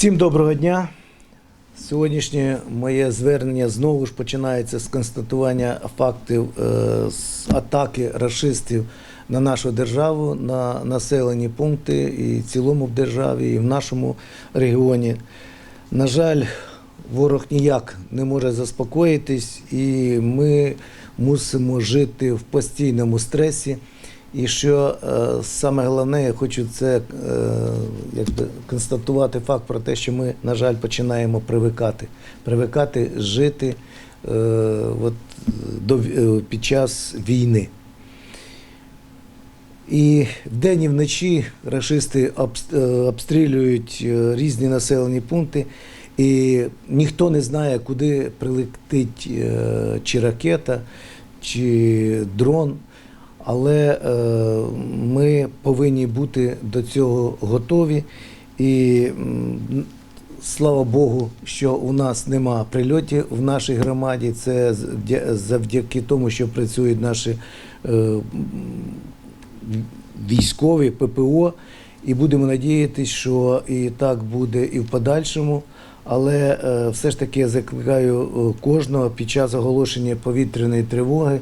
Всім доброго дня. Сьогоднішнє моє звернення знову ж починається з констатування фактів е, з атаки рашистів на нашу державу, на населені пункти і в цілому в державі, і в нашому регіоні. На жаль, ворог ніяк не може заспокоїтись, і ми мусимо жити в постійному стресі. І що е, саме головне, я хочу це е, якби констатувати факт про те, що ми, на жаль, починаємо привикати. Привикати жити е, от, до, під час війни. І вдень і вночі рашисти обстрілюють різні населені пункти, і ніхто не знає, куди прилетить чи ракета, чи дрон. Але е, ми повинні бути до цього готові. І слава Богу, що у нас нема прильотів в нашій громаді. Це завдяки тому, що працюють наші е, військові ППО. І будемо надіятися, що і так буде і в подальшому. Але е, все ж таки я закликаю е, кожного під час оголошення повітряної тривоги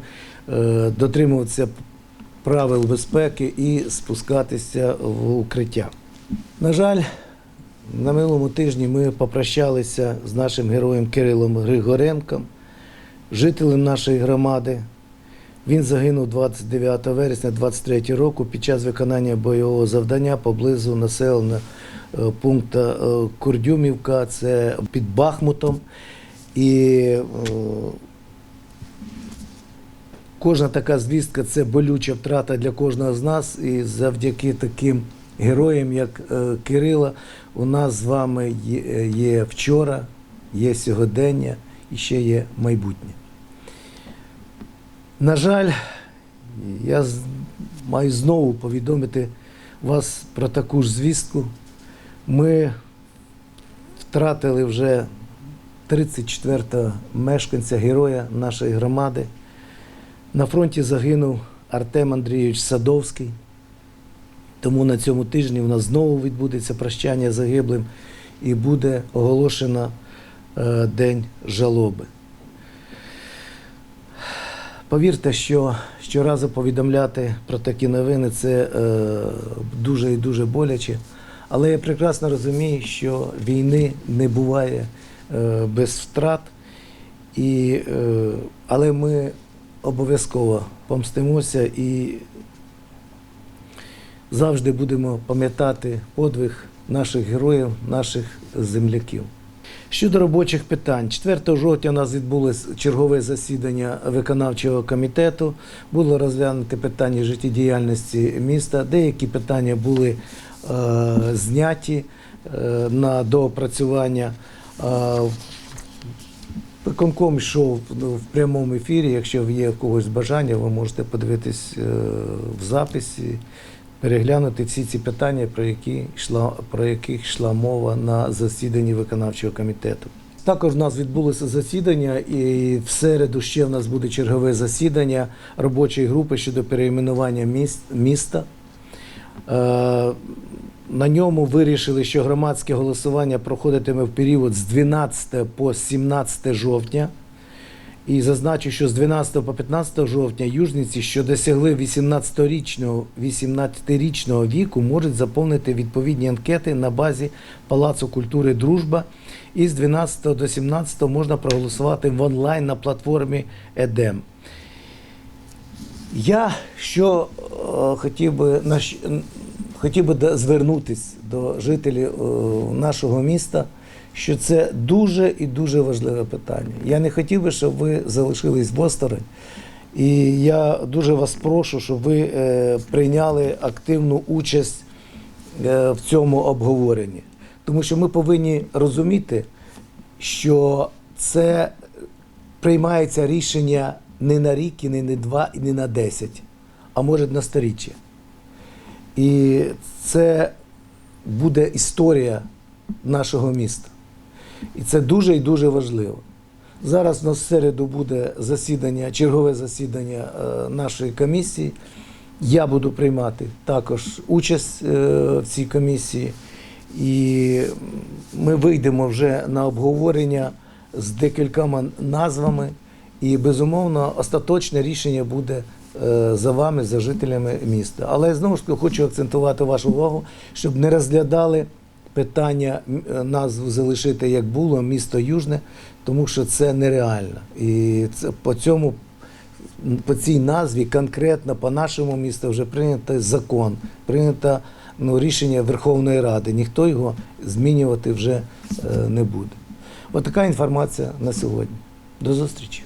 е, дотримуватися правил безпеки і спускатися в укриття. На жаль, на минулому тижні ми попрощалися з нашим героєм Кирилом Григоренком, жителем нашої громади. Він загинув 29 вересня 23 року під час виконання бойового завдання поблизу населеного е, пункту е, Курдюмівка, це під Бахмутом. І е, кожна така звістка це болюча втрата для кожного з нас. І завдяки таким героям, як Кирила, у нас з вами є вчора, є сьогодення і ще є майбутнє. На жаль, я маю знову повідомити вас про таку ж звістку. Ми втратили вже 34-го мешканця героя нашої громади. На фронті загинув Артем Андрійович Садовський. Тому на цьому тижні у нас знову відбудеться прощання загиблим і буде оголошено е, День жалоби. Повірте, що щоразу повідомляти про такі новини це е, дуже і дуже боляче. Але я прекрасно розумію, що війни не буває е, без втрат. І, е, але ми обов'язково помстимося і завжди будемо пам'ятати подвиг наших героїв, наших земляків. Щодо робочих питань, 4 жовтня у нас відбулось чергове засідання виконавчого комітету. Було розглянуте питання життєдіяльності міста. Деякі питання були е, зняті е, на доопрацювання. Е, Виконком йшов ну, в прямому ефірі. Якщо є в когось бажання, ви можете подивитись е, в записі, переглянути всі ці питання, про які йшла про яких йшла мова на засіданні виконавчого комітету. Також в нас відбулося засідання, і в середу ще в нас буде чергове засідання робочої групи щодо перейменування міст, міста. Е, на ньому вирішили, що громадське голосування проходитиме в період з 12 по 17 жовтня. І зазначу, що з 12 по 15 жовтня южниці, що досягли 18-річного 18-річного віку, можуть заповнити відповідні анкети на базі Палацу культури Дружба. І з 12 до 17 можна проголосувати в онлайн на платформі ЕДЕМ. Я що е, хотів би хотів би звернутись до жителів е, нашого міста, що це дуже і дуже важливе питання. Я не хотів би, щоб ви залишились осторонь. І я дуже вас прошу, щоб ви е, прийняли активну участь е, в цьому обговоренні. Тому що ми повинні розуміти, що це приймається рішення не на рік, і не на два, і не на десять, а може на сторіччя. І це буде історія нашого міста. І це дуже і дуже важливо. Зараз в середу буде засідання, чергове засідання е, нашої комісії. Я буду приймати також участь е, в цій комісії. І ми вийдемо вже на обговорення з декількома назвами, і безумовно остаточне рішення буде е, за вами, за жителями міста. Але знову ж таки хочу акцентувати вашу увагу, щоб не розглядали питання е, назву залишити як було місто Южне, тому що це нереально. І це по цьому по цій назві конкретно по нашому місту вже прийнято закон, прийнято ну, рішення Верховної Ради. Ніхто його змінювати вже е, не буде. От інформація на сьогодні. До зустрічі.